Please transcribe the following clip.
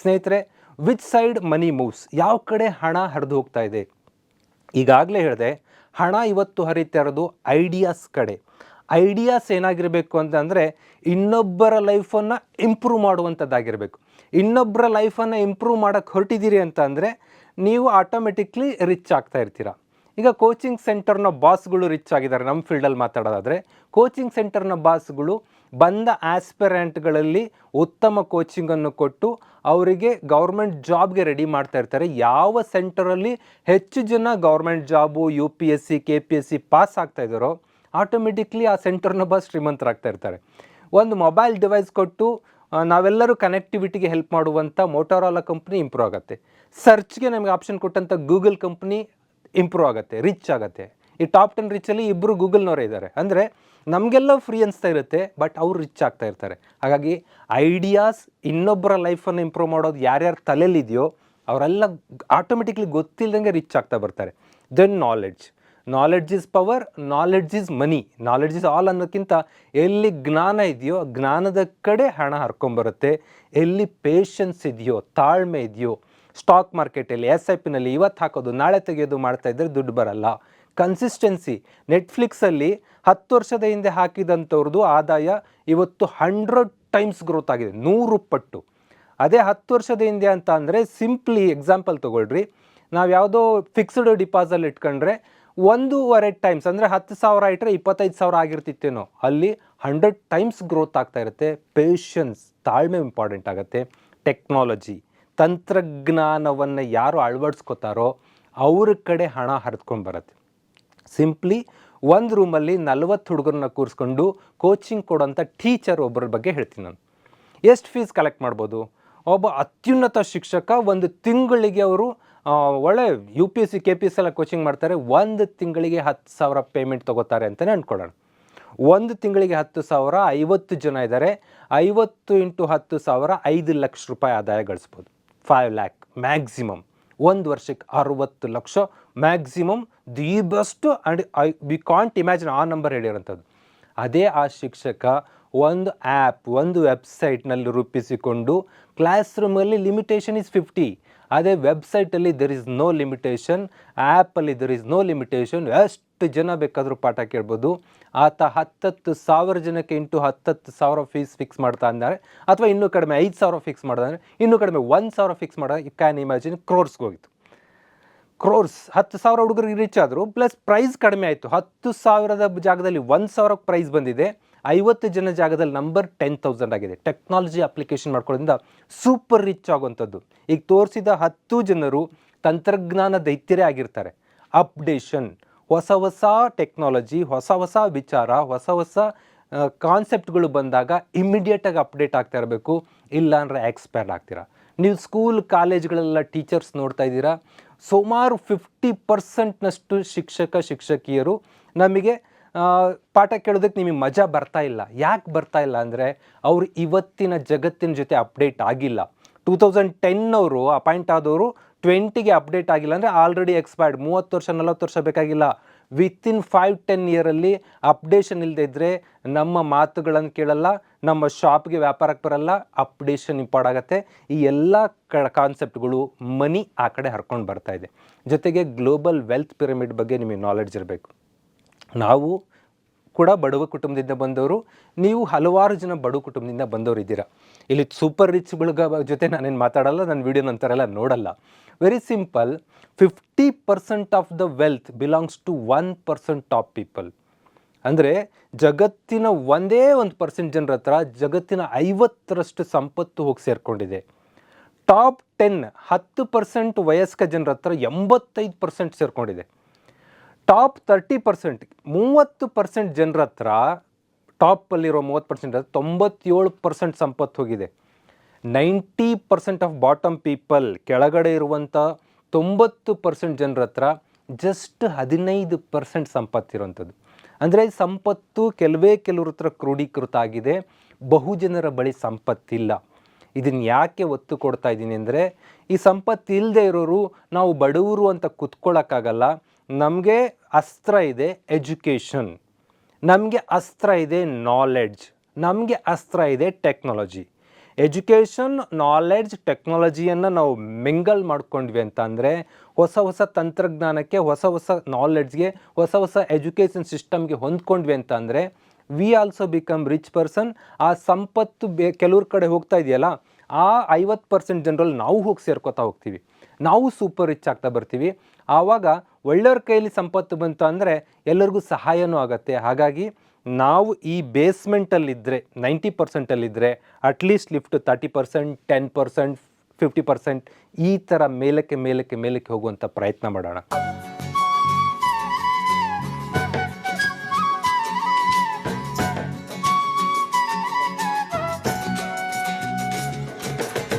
ಸ್ನೇಹಿತರೆ which side money moves ಯಾವ ಕಡೆ ಹಣ ಹರಿದು ಹೋಗ್ತಾ ಇದೆ? ಈಗಾಗಲೇ ಹೇಳಿದೆ, ಹಣ ಇವತ್ತು ಹರಿತಾ ಇರೋದು ಐಡಿಯಾಸ್ ಕಡೆ. ಐಡಿಯಾಸ್ ಏನಾಗಿರಬೇಕು ಅಂತಂದರೆ ಇನ್ನೊಬ್ಬರ ಲೈಫನ್ನು ಇಂಪ್ರೂವ್ ಮಾಡುವಂಥದ್ದಾಗಿರಬೇಕು. ಇನ್ನೊಬ್ಬರ ಲೈಫನ್ನು ಇಂಪ್ರೂವ್ ಮಾಡೋಕ್ಕೆ ಹೊರಟಿದ್ದೀರಿ ಅಂತ ಅಂದರೆ ನೀವು ಆಟೋಮೆಟಿಕ್ಲಿ ರಿಚ್ ಆಗ್ತಾ ಇರ್ತೀರ. ಈಗ ಕೋಚಿಂಗ್ ಸೆಂಟರ್ನ ಬಾಸ್ಗಳು ರಿಚ್ ಆಗಿದ್ದಾರೆ. ನಮ್ಮ ಫೀಲ್ಡಲ್ಲಿ ಮಾತಾಡೋದಾದರೆ ಕೋಚಿಂಗ್ ಸೆಂಟರ್ನ ಬಾಸ್ಗಳು ಬಂದ ಆಸ್ಪಿರೆಂಟ್ಗಳಲ್ಲಿ ಉತ್ತಮ ಕೋಚಿಂಗನ್ನು ಕೊಟ್ಟು ಅವರಿಗೆ ಗೌರ್ಮೆಂಟ್ ಜಾಬ್ಗೆ ರೆಡಿ ಮಾಡ್ತಾ ಇರ್ತಾರೆ. ಯಾವ ಸೆಂಟರಲ್ಲಿ ಹೆಚ್ಚು ಜನ government job U P S C K P S C pass ಆಗ್ತಾ ಇದ್ದಾರೋ ಆಟೋಮೆಟಿಕ್ಲಿ ಆ ಸೆಂಟರ್ನ ಬಾಸ್ ಶ್ರೀಮಂತರಾಗ್ತಾ ಇರ್ತಾರೆ. ಒಂದು ಮೊಬೈಲ್ ಡಿವೈಸ್ ಕೊಟ್ಟು ನಾವೆಲ್ಲರೂ ಕನೆಕ್ಟಿವಿಟಿಗೆ ಹೆಲ್ಪ್ ಮಾಡುವಂಥ ಮೋಟೋರಾಲ ಕಂಪ್ನಿ ಇಂಪ್ರೂವ್ ಆಗುತ್ತೆ. ಸರ್ಚ್ಗೆ ನಮಗೆ ಆಪ್ಷನ್ ಕೊಟ್ಟಂಥ ಗೂಗಲ್ ಕಂಪ್ನಿ ಇಂಪ್ರೂವ್ ಆಗುತ್ತೆ ರಿಚ್ ಆಗುತ್ತೆ. ಈ ಟಾಪ್ ಟೆನ್ ರಿಚಲ್ಲಿ ಇಬ್ಬರು ಗೂಗಲ್ನವರೇ ಇದ್ದಾರೆ ಅಂದರೆ ನಮಗೆಲ್ಲ ಫ್ರೀ ಅನಿಸ್ತಾ ಇರುತ್ತೆ ಬಟ್ ಅವ್ರು ರಿಚ್ ಆಗ್ತಾ ಇರ್ತಾರೆ. ಹಾಗಾಗಿ ಐಡಿಯಾಸ್ ಇನ್ನೊಬ್ಬರ ಲೈಫನ್ನು ಇಂಪ್ರೂವ್ ಮಾಡೋದು ಯಾರ್ಯಾರ ತಲೆಯಲ್ಲಿದೆಯೋ ಅವರೆಲ್ಲ ಆಟೋಮೆಟಿಕ್ಲಿ ಗೊತ್ತಿಲ್ಲದಂಗೆ ರಿಚ್ ಆಗ್ತಾ ಬರ್ತಾರೆ. Then knowledge knowledge is power knowledge is money knowledge is all ಅನ್ನೋಕ್ಕಿಂತ ಎಲ್ಲಿ ಜ್ಞಾನ ಇದೆಯೋ, ಜ್ಞಾನದ ಕಡೆ ಹಣ ಹರ್ಕೊಂಬರುತ್ತೆ. ಎಲ್ಲಿ ಪೇಷನ್ಸ್ ಇದೆಯೋ, ತಾಳ್ಮೆ ಇದೆಯೋ ಸ್ಟಾಕ್ ಮಾರ್ಕೆಟಲ್ಲಿ ಎಸ್ ಐ ಪಿನಲ್ಲಿ ಇವತ್ತು ಹಾಕೋದು, ನಾಳೆ ತೆಗೆಯೋದು ಮಾಡ್ತಾ ಇದ್ದರೆ ದುಡ್ಡು ಬರಲ್ಲ. ಕನ್ಸಿಸ್ಟೆನ್ಸಿ. ನೆಟ್ಫ್ಲಿಕ್ಸಲ್ಲಿ ಹತ್ತು ವರ್ಷದ ಹಿಂದೆ ಹಾಕಿದಂಥವ್ರದ್ದು ಆದಾಯ ಇವತ್ತು ಹಂಡ್ರೆಡ್ ಟೈಮ್ಸ್ ಗ್ರೋತ್ ಆಗಿದೆ, ನೂರು ಪಟ್ಟು. ಅದೇ ಹತ್ತು ವರ್ಷದ ಹಿಂದೆ ಅಂತ ಅಂದರೆ ಸಿಂಪ್ಲಿ ಎಕ್ಸಾಂಪಲ್ ತೊಗೊಳ್ರಿ. ನಾವು ಯಾವುದೋ ಫಿಕ್ಸ್ಡ್ ಡಿಪಾಸಲ್ ಇಟ್ಕೊಂಡ್ರೆ ಒಂದೂವರೆ ಟೈಮ್ಸ್ ಅಂದರೆ ಹತ್ತು ಸಾವಿರ ಇಟ್ಟರೆ ಇಪ್ಪತ್ತೈದು ಸಾವಿರ ಆಗಿರ್ತಿತ್ತೇನೋ, ಅಲ್ಲಿ ಹಂಡ್ರೆಡ್ ಟೈಮ್ಸ್ ಗ್ರೋತ್ ಆಗ್ತಾ ಇರುತ್ತೆ. ಪೇಷನ್ಸ್ ತಾಳ್ಮೆ ಇಂಪಾರ್ಟೆಂಟ್ ಆಗುತ್ತೆ. ಟೆಕ್ನಾಲಜಿ. ತಂತ್ರಜ್ಞಾನವನ್ನು ಯಾರು ಅಳವಡಿಸ್ಕೋತಾರೋ ಅವ್ರ ಕಡೆ ಹಣ ಹರಿದ್ಕೊಂಡು ಬರುತ್ತೆ. ಸಿಂಪ್ಲಿ ಒಂದು ರೂಮಲ್ಲಿ ನಲ್ವತ್ತು ಹುಡುಗರನ್ನ ಕೂರಿಸ್ಕೊಂಡು ಕೋಚಿಂಗ್ ಕೊಡೋಂಥ ಟೀಚರ್ ಒಬ್ಬರ ಬಗ್ಗೆ ಹೇಳ್ತೀನಿ ನಾನು. ಎಷ್ಟು ಫೀಸ್ ಕಲೆಕ್ಟ್ ಮಾಡ್ಬೋದು? ಒಬ್ಬ ಅತ್ಯುನ್ನತ ಶಿಕ್ಷಕ ಒಂದು ತಿಂಗಳಿಗೆ ಅವರು ಒಳ್ಳೆ U P S C K P S ಎಲ್ಲ ಕೋಚಿಂಗ್ ಮಾಡ್ತಾರೆ, ಒಂದು ತಿಂಗಳಿಗೆ ಹತ್ತು ಸಾವಿರ ಪೇಮೆಂಟ್ ತೊಗೋತಾರೆ ಅಂತಲೇ ಅಂದ್ಕೊಳ್ಳೋಣ ಒಂದು ತಿಂಗಳಿಗೆ ಹತ್ತು ಸಾವಿರ ಐವತ್ತು ಜನ ಇದ್ದಾರೆ ಐವತ್ತು ಇಂಟು ಹತ್ತು ಸಾವಿರ ಐದು ಲಕ್ಷ ರೂಪಾಯಿ ಆದಾಯ ಗಳಿಸ್ಬೋದು. ಫೈವ್ ಲ್ಯಾಕ್ ಮ್ಯಾಕ್ಸಿಮಮ್ ಒಂದು ವರ್ಷಕ್ಕೆ ಅರುವತ್ತು lakh maximum the best and I we can't imagine ಆ ನಂಬರ್ ಹೇಳಿರೋಂಥದ್ದು ಅದೇ ಆ ಶಿಕ್ಷಕ ಒಂದು ಆ್ಯಪ್ ಒಂದು ವೆಬ್ಸೈಟ್ನಲ್ಲಿ ರೂಪಿಸಿಕೊಂಡು ಕ್ಲಾಸ್ ರೂಮಲ್ಲಿ ಲಿಮಿಟೇಷನ್ ಇಸ್ ಫಿಫ್ಟಿ ಅದೇ ವೆಬ್ಸೈಟಲ್ಲಿ ದೆರ್ ಇಸ್ ನೋ ಲಿಮಿಟೇಷನ್ ಆ್ಯಪಲ್ಲಿ ದರ್ ಇಸ್ ನೋ ಲಿಮಿಟೇಷನ್ ಎಷ್ಟು ಜನ ಬೇಕಾದರೂ ಪಾಠ ಕೇಳ್ಬೋದು. ಆತ ಹತ್ತತ್ತು ಸಾವಿರ ಜನಕ್ಕೆ ಇಂಟು ಹತ್ತತ್ತು ಸಾವಿರ ಫೀಸ್ ಫಿಕ್ಸ್ ಮಾಡ್ತಾ ಅಂದರೆ ಅಥವಾ ಇನ್ನೂ ಕಡಿಮೆ ಐದು ಸಾವಿರ ಫಿಕ್ಸ್ ಮಾಡಿದ್ರೆ ಇನ್ನೂ ಕಡಿಮೆ ಒಂದು ಸಾವಿರ ಫಿಕ್ಸ್ ಮಾಡೋ ಈ ಕ್ಯಾನ್ ಇಮ್ಯಾಜಿನ್ ಕ್ರೋರ್ಸ್ಗೆ ಹೋಗಿತ್ತು. ಕ್ರೋರ್ಸ್ ಹತ್ತು ಸಾವಿರ ಹುಡುಗರಿಗೆ ರೀಚ್ ಆದರು. ಪ್ಲಸ್ ಪ್ರೈಸ್ ಕಡಿಮೆ ಆಯಿತು. ಹತ್ತು ಸಾವಿರದ ಜಾಗದಲ್ಲಿ ಒಂದು ಸಾವಿರ ಪ್ರೈಸ್ ಬಂದಿದೆ. ಐವತ್ತು ಜನ ಜಾಗದಲ್ಲಿ ನಂಬರ್ ಟೆನ್ ತೌಸಂಡ್ ಆಗಿದೆ. ಟೆಕ್ನಾಲಜಿ ಅಪ್ಲಿಕೇಶನ್ ಮಾಡ್ಕೊಳ್ಳೋದ್ರಿಂದ ಸೂಪರ್ ರಿಚ್ ಆಗುವಂಥದ್ದು. ಈಗ ತೋರಿಸಿದ ಹತ್ತು ಜನರು ತಂತ್ರಜ್ಞಾನ ದೈತ್ಯರೇ ಆಗಿರ್ತಾರೆ. ಅಪ್ಡೇಷನ್ ಹೊಸ ಹೊಸ ಟೆಕ್ನಾಲಜಿ ಹೊಸ ಹೊಸ ವಿಚಾರ, ಹೊಸ ಹೊಸ ಕಾನ್ಸೆಪ್ಟ್ಗಳು ಬಂದಾಗ ಇಮ್ಮಿಡಿಯೇಟಾಗಿ ಅಪ್ಡೇಟ್ ಆಗ್ತಾ ಇರಬೇಕು. ಇಲ್ಲ ಅಂದರೆ ಎಕ್ಸ್ಪೈರ್ ಆಗ್ತೀರಾ. ನೀವು ಸ್ಕೂಲ್ ಕಾಲೇಜ್ಗಳೆಲ್ಲ ಟೀಚರ್ಸ್ ನೋಡ್ತಾ ಇದ್ದೀರಾ. ಸುಮಾರು ಫಿಫ್ಟಿ ಪರ್ಸೆಂಟ್ನಷ್ಟು ಶಿಕ್ಷಕ, ಶಿಕ್ಷಕಿಯರು ನಮಗೆ ಪಾಠ ಕೇಳೋದಕ್ಕೆ ನಿಮಗೆ ಮಜಾ ಬರ್ತಾ ಇಲ್ಲ. ಯಾಕೆ ಬರ್ತಾ ಇಲ್ಲ ಅಂದರೆ ಅವರು ಇವತ್ತಿನ ಜಗತ್ತಿನ ಜೊತೆ ಅಪ್ಡೇಟ್ ಆಗಿಲ್ಲ. ಟೂ ತೌಸಂಡ್ ಟೆನ್ ಅವರು ಅಪಾಯಿಂಟ್ ಆದವರು ಟ್ವೆಂಟಿಗೆ ಅಪ್ಡೇಟ್ ಆಗಿಲ್ಲ ಅಂದರೆ ಆಲ್ರೆಡಿ ಎಕ್ಸ್ಪೈರ್ಡ್ ಮೂವತ್ತು ವರ್ಷ, ನಲವತ್ತು ವರ್ಷ ಬೇಕಾಗಿಲ್ಲ. ವಿತಿನ್ ಫೈವ್ ಟೆನ್ ಇಯರಲ್ಲಿ ಅಪ್ಡೇಷನ್ ಇಲ್ಲದೆ ಇದ್ದರೆ ನಮ್ಮ ಮಾತುಗಳನ್ನು ಕೇಳಲ್ಲ, ನಮ್ಮ ಶಾಪ್ಗೆ ವ್ಯಾಪಾರಕ್ಕೆ ಬರಲ್ಲ ಅಪ್ಡೇಷನ್ ಇಂಪಾರ್ಟ್ ಆಗುತ್ತೆ. ಈ ಎಲ್ಲ ಕ ಕಾನ್ಸೆಪ್ಟ್ಗಳು ಮನಿ ಆ ಕಡೆ ಹರ್ಕೊಂಡು ಬರ್ತಾ ಇದೆ. ಜೊತೆಗೆ ಗ್ಲೋಬಲ್ ವೆಲ್ತ್ ಪಿರಮಿಡ್ ಬಗ್ಗೆ ನಿಮಗೆ ನಾಲೆಡ್ಜ್ ಇರಬೇಕು. ನಾವು ಕೂಡ ಬಡವ ಕುಟುಂಬದಿಂದ ಬಂದವರು, ನೀವು ಹಲವಾರು ಜನ ಬಡವ ಕುಟುಂಬದಿಂದ ಬಂದವರು ಇದ್ದೀರಾ ಇಲ್ಲಿ ಸೂಪರ್ ರಿಚ್ ಬಳಗ ಜೊತೆ ನಾನೇನು ಮಾತಾಡಲ್ಲ ನನ್ನ ವಿಡಿಯೋ ನಂತರ ನೋಡಲ್ಲ. Very simple fifty percent of the wealth belongs to one percent top people ಅಂದರೆ ಜಗತ್ತಿನ ಒಂದೇ ಒಂದು ಪರ್ಸೆಂಟ್ ಜನರ ಹತ್ರ ಜಗತ್ತಿನ ಐವತ್ತರಷ್ಟು ಸಂಪತ್ತು ಹೋಗಿ ಸೇರಿಕೊಂಡಿದೆ. ಟಾಪ್ ಟೆನ್ ಹತ್ತು ಪರ್ಸೆಂಟ್ ವಯಸ್ಕ ಜನರ ಹತ್ರ ಎಂಬತ್ತೈದು ಪರ್ಸೆಂಟ್ ಸೇರಿಕೊಂಡಿದೆ. ಟಾಪ್ ತರ್ಟಿ ಪರ್ಸೆಂಟ್, ಮೂವತ್ತು ಪರ್ಸೆಂಟ್ ಜನರ ಹತ್ರ ಟಾಪಲ್ಲಿರೋ ಮೂವತ್ತು ಪರ್ಸೆಂಟ್ ತೊಂಬತ್ತೇಳು ಪರ್ಸೆಂಟ್ ಸಂಪತ್ತು ಹೋಗಿದೆ. Ninety percent of bottom people ಕೆಳಗಡೆ ಇರುವಂಥ ತೊಂಬತ್ತು ಪರ್ಸೆಂಟ್ ಜನರ ಹತ್ರ ಜಸ್ಟ್ ಹದಿನೈದು ಪರ್ಸೆಂಟ್ ಸಂಪತ್ತಿರುವಂಥದ್ದು ಅಂದರೆ ಸಂಪತ್ತು ಕೆಲವೇ ಕೆಲವ್ರ ಹತ್ರ ಕ್ರೋಢೀಕೃತ ಆಗಿದೆ, ಬಹುಜನರ ಬಳಿ ಸಂಪತ್ತಿಲ್ಲ. ಇದನ್ನು ಯಾಕೆ ಒತ್ತು ಕೊಡ್ತಾ ಇದ್ದೀನಿ ಅಂದರೆ, ಈ ಸಂಪತ್ತು ಇಲ್ಲದೆ ಇರೋರು ನಾವು ಬಡವರು ಅಂತ ಕುತ್ಕೊಳ್ಳೋಕ್ಕಾಗಲ್ಲ ನಮಗೆ ಅಸ್ತ್ರ ಇದೆ ಎಜುಕೇಷನ್, ನಮಗೆ ಅಸ್ತ್ರ ಇದೆ ನಾಲೆಡ್ಜ್ ನಮಗೆ ಅಸ್ತ್ರ ಇದೆ ಟೆಕ್ನಾಲಜಿ ಎಜುಕೇಷನ್ ನಾಲೆಡ್ಜ್ ಟೆಕ್ನಾಲಜಿಯನ್ನು ನಾವು ಮಿಂಗಲ್ ಮಾಡ್ಕೊಂಡ್ವಿ ಅಂತ ಅಂದರೆ ಹೊಸ ಹೊಸ ತಂತ್ರಜ್ಞಾನಕ್ಕೆ, ಹೊಸ ಹೊಸ ನಾಲೆಡ್ಜ್ಗೆ ಹೊಸ ಹೊಸ ಎಜುಕೇಷನ್ ಸಿಸ್ಟಮ್ಗೆ ಹೊಂದ್ಕೊಂಡ್ವಿ ಅಂತ ಅಂದರೆ we also become rich person ಆ ಸಂಪತ್ತು ಬೇ, ಕೆಲವ್ರ ಕಡೆ ಹೋಗ್ತಾ ಇದೆಯಲ್ಲ, ಆ ಐವತ್ತು ಪರ್ಸೆಂಟ್ ಜನರಲ್ಲಿ ನಾವು ಹೋಗಿ ಸೇರ್ಕೋತಾ ಹೋಗ್ತೀವಿ. ನಾವು ಸೂಪರ್ ರಿಚ್ ಆಗ್ತಾ ಬರ್ತೀವಿ. ಆವಾಗ ಒಳ್ಳೆಯವ್ರ ಕೈಯಲ್ಲಿ ಸಂಪತ್ತು ಬಂತು ಅಂದರೆ ಎಲ್ಲರಿಗೂ ಸಹಾಯನೂ ಆಗುತ್ತೆ. ಹಾಗಾಗಿ ನಾವು ಈ ಬೇಸ್ಮೆಂಟಲ್ಲಿದ್ದರೆ ninety ಪರ್ಸೆಂಟಲ್ಲಿದ್ದರೆ at least lift thirty percent ten percent fifty percent ಈ ಥರ ಮೇಲಕ್ಕೆ ಮೇಲಕ್ಕೆ ಮೇಲಕ್ಕೆ ಹೋಗುವಂಥ ಪ್ರಯತ್ನ ಮಾಡೋಣ.